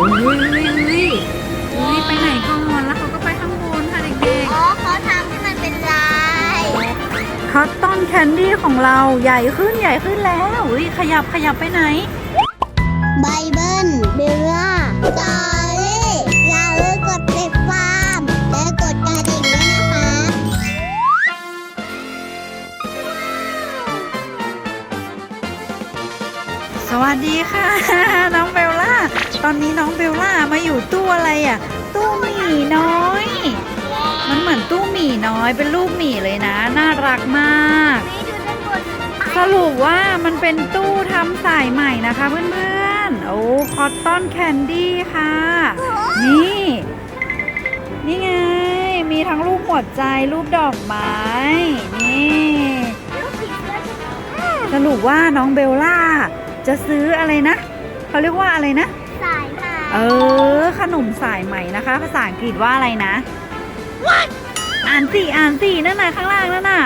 อุ้ยอุ้ยอุ้ยอุ้ยไปไหนก่อนแล้วเขาก็ไปข้างบนค่ะเด็กอ๋อเขาทำให้มันเป็นลายๆคอตตอนแคนดี้ของเราใหญ่ขึ้นใหญ่ขึ้นแล้วอุ้ยขยับขยับไปไหน ไบเบิลเบลล่าจอรี่อย่าลืมกดติดตามและกดกระดิ่งด้วยนะคะ สวัสดีค่ะ น้องเบลล่า ตอนนี้น้องเบลล่ามาอยู่ตู้อะไรอะ ตู้หมีน้อย มันเหมือนตู้หมีน้อยเป็นรูปหมีเลยนะ น่ารักมาก สรุปว่ามันเป็นตู้ทำสายใหม่นะคะเพื่อนๆ โอ้คอตตอนแคนดี้ค่ะ นี่ นี่ไง มีทั้งรูปหัวใจรูปดอกไม้ นี่สรุปว่าน้องเบลล่าจะซื้ออะไรนะ เขาเรียกว่าอะไรนะ เออ ขนมสายไหมนะคะ ภาษาอังกฤษว่าอะไรนะ What อ่านสิอ่านสินั่นน่ะข้างล่างนั่นน่ะ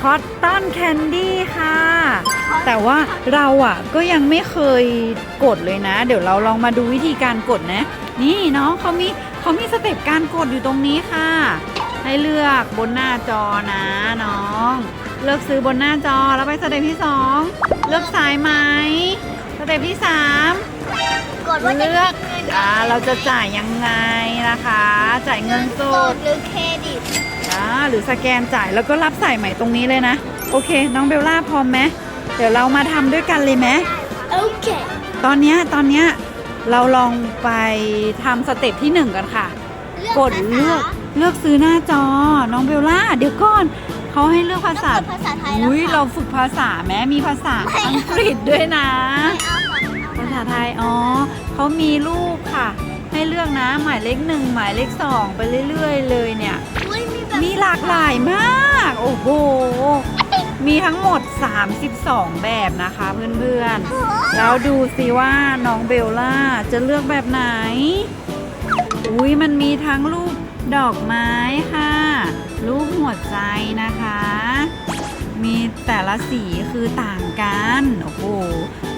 คอตตอนแคนดี้ค่ะ แต่ว่าเราอะก็ยังไม่เคยกดเลยนะ เดี๋ยวเราลองมาดูวิธีการกดนะ นี่น้องเขามีเขามีสเต็ปการกดอยู่ตรงนี้ค่ะ ให้เลือกบนหน้าจอนะน้อง เลือกซื้อบนหน้าจอแล้วไปสเต็ปที่ 2 เลือกสายไหมสเต็ปที่ 3 ก่อนว่าจะเลือกอ่าเราจะจ่ายยังไงนะคะ จ่ายเงินสดหรือเครดิตอ่าหรือสแกนจ่ายแล้วก็รับใส่ใหม่ตรงนี้เลยนะ โอเค น้องเบลล่าพร้อมไหมเดี๋ยวเรามาทำด้วยกันเลยไหมโอเค ตอนนี้ตอนนี้เราลองไปทำสเต็ปที่หนึ่งกันค่ะ กดเลือกเลือกซื้อหน้าจอ น้องเบลล่า เดี๋ยวก่อนเขาให้เลือกภาษาอุ้ยเราฝึกภาษาแม้มีภาษาอังกฤษด้วยนะ ไม่เอา ษาไทย อ๋อ เขามีรูปค่ะ ให้เลือกนะ หมายเลขหนึ่งหมายเลขสองไปเรื่อยๆ เลยเนี่ย อุ้ยมีแบบมีหลากหลายมาก โอ้โห มีทั้งหมด 32 แบบนะคะเพื่อนๆ แล้วดูสิว่าน้องเบลล่าจะเลือกแบบไหน อุ้ยมันมีทั้งรูปดอกไม้ค่ะ รูปหัวใจนะคะ มีแต่ละสีคือต่างกัน โอ้โห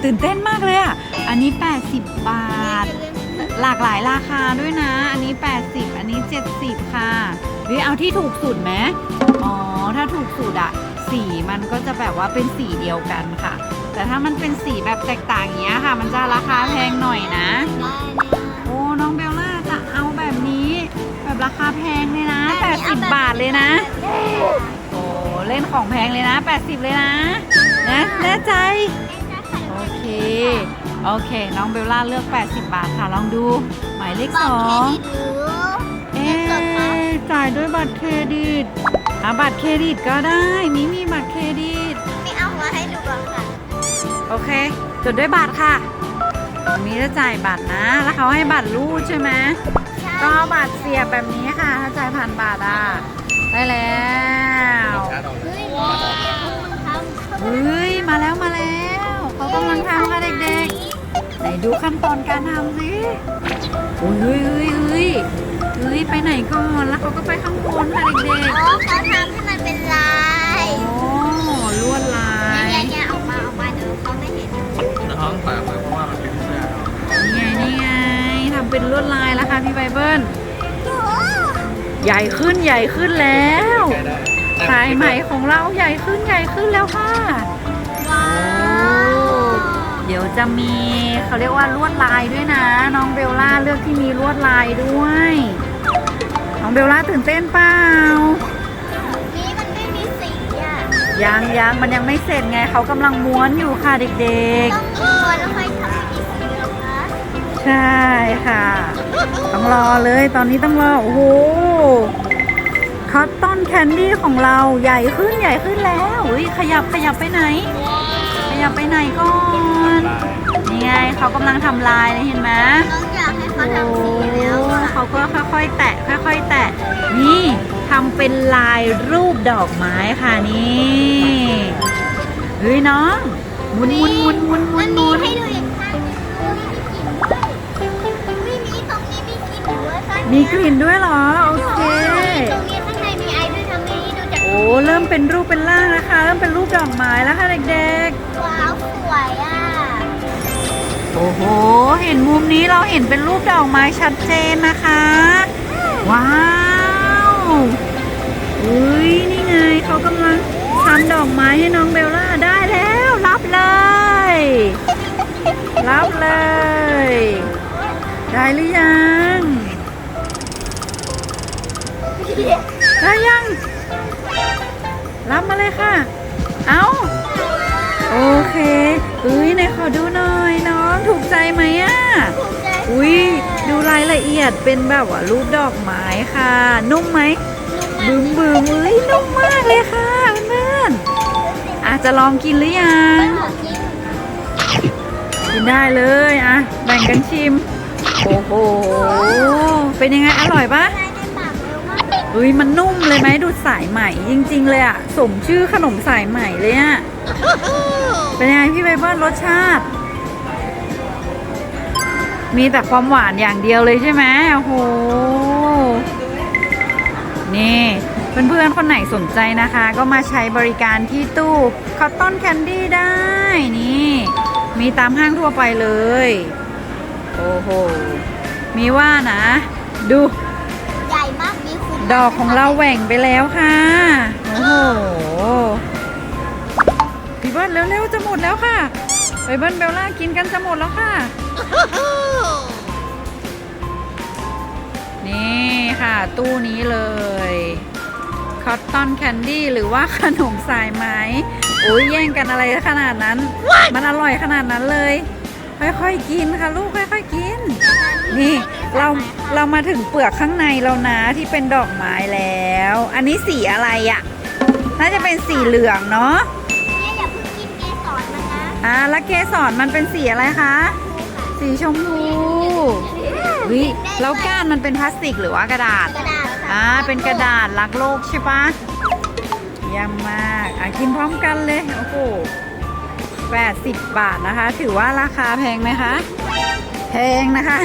ตื่นเต้นมากเลยอะ อันนี้ 80 บาท หลากหลายราคาด้วยนะ อันนี้ 80 อันนี้ 70 ค่ะหรือเอาที่ถูกสุดไหมอ๋อ ถ้าถูกสุดอะสีมันก็จะแบบว่าเป็นสีเดียวกันค่ะ แต่ถ้ามันเป็นสีแบบแตกต่างอย่างเงี้ยค่ะ มันจะราคาแพงหน่อยนะ โอ้ น้องเบลล่าจะเอาแบบนี้ แบบราคาแพงเลยนะ 80 บาทเลยนะโอ้ เล่นของแพงเลยนะ 80 เลยนะ นะแน่ใจ โอเค โอเค น้องเบลล่าเลือก 80 บาทค่ะ ลองดู หมายเลขสองเอ๊ะจ่ายด้วยบัตรเครดิตอะบัตรเครดิตก็ได้ มีมีบัตรเครดิต ไม่เอามาให้ดูก่อนค่ะ โอเค จดด้วยบัตรค่ะมีจะจ่ายบัตรนะ แล้วเขาให้บัตรรูดใช่ไหมก็เอาบัตรเสียบแบบนี้ค่ะ ถ้าจ่ายผ่านบัตรอะ ได้แล้วเฮ้ยคุณทำเฮ้ยมาแล้วมาแล้วเขากำลังทำค่ะเด็กๆ ไหนดูขั้นตอนการทำสิโอ้ยเฮ้ยเฮ้ยเฮ้ยเฮ้ยไปไหนก่อนแล้วเขาก็ไปข้างบนค่ะเด็กอ๋อเขาทำให้มันเป็นลายๆโอ้ลวดลายเนี่ยเนี่ยออกมาออกมาเดี๋ยวเขาไม่เห็นน้องเปิดมาเพราะว่ามันเป็นเสื้อนี่ไงนี่ไงทำเป็นลวดลายแล้วค่ะพี่ไบเบิล ใหญ่ขึ้นใหญ่ขึ้นแล้วใช้ได้สายไหมของเราใหญ่ขึ้นใหญ่ขึ้นแล้วค่ะว้าโอ้วเดี๋ยวจะมีเขาเรียกว่าลวดลายด้วยนะ น้องเบลล่าเลือกที่มีลวดลายด้วย น้องเบลล่าตื่นเต้นเปล่านี่มันไม่มีสีอะยังยังมันยังไม่เสร็จไงเขากำลังม้วนอยู่ค่ะเด็กต้องม้วนแล้วค่อย ใช่ค่ะ ต้องรอเลยตอนนี้ต้องรอ โอ้โหคอตตอนแคนดี้ของเราใหญ่ขึ้นใหญ่ขึ้นแล้วอุ้ยขยับขยับไปไหน ขยับไปไหนก่อนนี่ไงเขากำลังทำลายเลยเห็นไหมน้องอยากให้เขาทำสีแล้วอะเขาก็ค่อยๆ แตะค่อย ๆ แตะนี่ทำเป็นลายรูปดอกไม้ค่ะนี่เฮ้ยน้องหมุนหมุนหมุนหมุนหมุมันนหมีมุน มีเนี้ยกลิ่นด้วยเหรอ โอเค ตรงนี้ข้างในมีไอด้วยทำให้ดูจากโอ้เริ่มเป็นรูปเป็นร่างแล้วค่ะเริ่มเป็นรูปดอกไม้แล้วค่ะเด็กว้าวสวยอะๆ โอ้โห เห็นมุมนี้เราเห็นเป็นรูปดอกไม้ชัดเจนนะคะ ว้าวอุ้ยนี่ไงเขากำลังทำดอกไม้ให้น้องเบลล่าได้แล้ว รับเลย รับเลย ได้หรือยัง ได้ยัง รับมาเลยค่ะ เอาโอเคอุ้ยไหนขอดูหน่อยน้องถูกใจไหมอะอุ้ยดูรายละเอียดเป็นแบบว่ารูปดอกไม้ค่ะ นุ่มไหมบึ้มบึ้มอุ้ยนุ่มมากเลยค่ะเพื่อนๆอาจจะลองกินหรือยังกินได้เลยอะแบ่งกันชิมโอ้โหเป็นยังไงอร่อยปะ เฮ้ยมันนุ่มเลยไหมดูสายใหม่จริง ๆ เลยอะสมชื่อขนมสายใหม่เลยอะเป็นยังไงพี่ไบเบิลรสชาติ มีแต่ความหวานอย่างเดียวเลยใช่ไหมโอ้โหนี่ เพื่อนๆ คนไหนสนใจนะคะ ก็มาใช้บริการที่ตู้คอตตอนแคนดี้ได้นี่ มีตามห้างทั่วไปเลย โอ้โห มีว่านะ ดู ใหญ่มาก ดอกของเราแหว่งไปแล้วค่ะ โอ้โห พี่เบิ้ลเร็วๆจะหมดแล้วค่ะไปเบิ้ลเบลล่ากินกันจะหมดแล้วค่ะ นี่ค่ะตู้นี้เลยคอตตอนแคนดี้หรือว่าขนมสายไหมโอ้ยแย่งกันอะไรขนาดนั้น มันอร่อยขนาดนั้นเลย ค่อยๆกินค่ะลูกค่อยๆกิน นี่ เราเรามาถึงเปลือกข้างในแล้วนะที่เป็นดอกไม้แล้ว อันนี้สีอะไรอะ่ะ น่าจะเป็นสีเหลืองเนาะเนี่ยอย่าเพิ่งกินเกสรมันนะอ่าแล้วเกสรมันเป็นสีอะไรคะ สีชมพูวิแล้วก้านมันเป็นพลาสติกหรือว่ากระดาษ กระดาษค่ะอ่าเป็นกระดาษรักโลกใช่ปะเยี่ยมมากอะกินพร้อมกันเลยโอ้โห80บาทนะคะ ถือว่าราคาแพงไหมคะ แพงนะคะ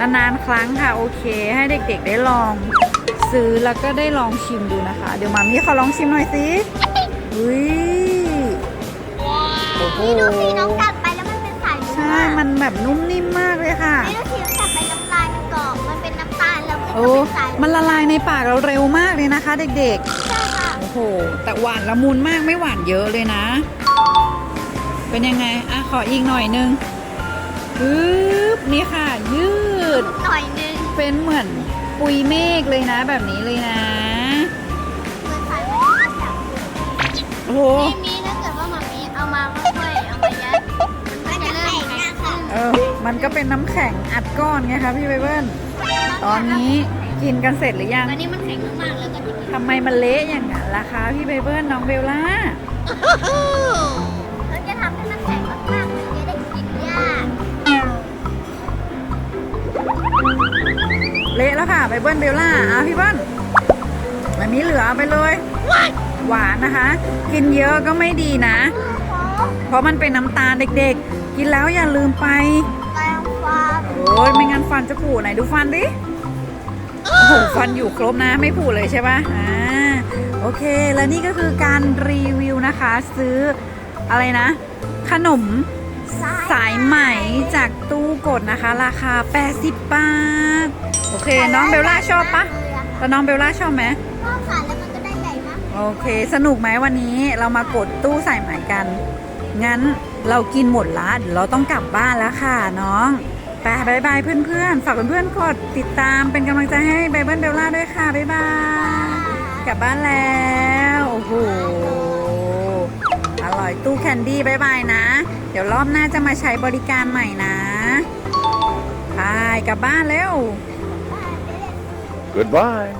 นานๆครั้งค่ะ โอเค ให้เด็กๆได้ลองซื้อแล้วก็ได้ลองชิมดูนะคะ เดี๋ยวมามีขอลองชิมหน่อยสิอุ้ยโอ้โหนี่ดูสิน้องกัดไปแล้วมันเป็นสายบัวใช่ มันแบบนุ่มนิ่มมากเลยค่ะนี่ดูสิน้องกัดไปน้ำลายมันเกาะมันเป็นน้ำตาลแล้วมันก็โอ้เป็นสายมันละลายในปากเราเร็วมากเลยนะคะ เด็กใช่ค่ะๆโอ้โหแต่หวานละมุนมากไม่หวานเยอะเลยนะ เป็นยังไงอะขออีกหน่อยนึง ปึ๊บนี่ค่ะ ยืด หน่อยนึงเป็นเหมือนปุยเมฆเลยนะแบบนี้เลยนะ เหมือนสายมันมาจากโอ้โหนี่มีถ้าเกิดว่ามามีเอามาค่อยๆเอามายัดมันก็จะเริ่มแข็งค่ะเออ มันก็เป็นน้ำแข็งอัดก้อนไงคะพี่ไบเบิลตอนนี้กินกันเสร็จหรือยัง ตอนนี้มันแข็งมากๆแล้วก็จะกินทำไมมันเละอย่างนั้นล่ะคะพี่ไบเบิลน้องเบลล่าเรา แล้วค่ะไบเบิลเบลล่าเอาพี่เบิ้ลมันมีเหลือเอาไปเลย หวานนะคะ กินเยอะก็ไม่ดีนะ เพราะมันเป็นน้ำตาลเด็กๆ กินแล้วอย่าลืมไปแปรงฟันโอ้ยไม่งั้นฟันจะผุไหนดูฟันดิโอ้โหฟันอยู่ครบนะไม่ผุเลยใช่ปะอ่าโอเค แล้วนี่ก็คือการรีวิวนะคะ ซื้ออะไรนะ ขนม สายไหมจากตู้กดนะคะ ราคา 80 บาท โอเค น้องเบลล่าชอบปะแล้วน้องเบลล่าชอบไหมชอบค่ะแล้วมันก็ได้ใหญ่มากโอเค สนุกไหมวันนี้เรามากดตู้ใส่ไหมกัน งั้นเรากินหมดละเดี๋ยวเราต้องกลับบ้านแล้วค่ะน้องไปบายบายเพื่อนๆ ฝากเพื่อนๆกดติดตามเป็นกำลังใจให้ไบเบิลเบลล่าด้วยค่ะบายบาย กลับบ้านแล้ว โอ้โห อยตู้แคนดี้บายบายนะ เดี๋ยวรอบหน้าจะมาใช้บริการใหม่นะไปกลับบ้านเร็ว Goodbye.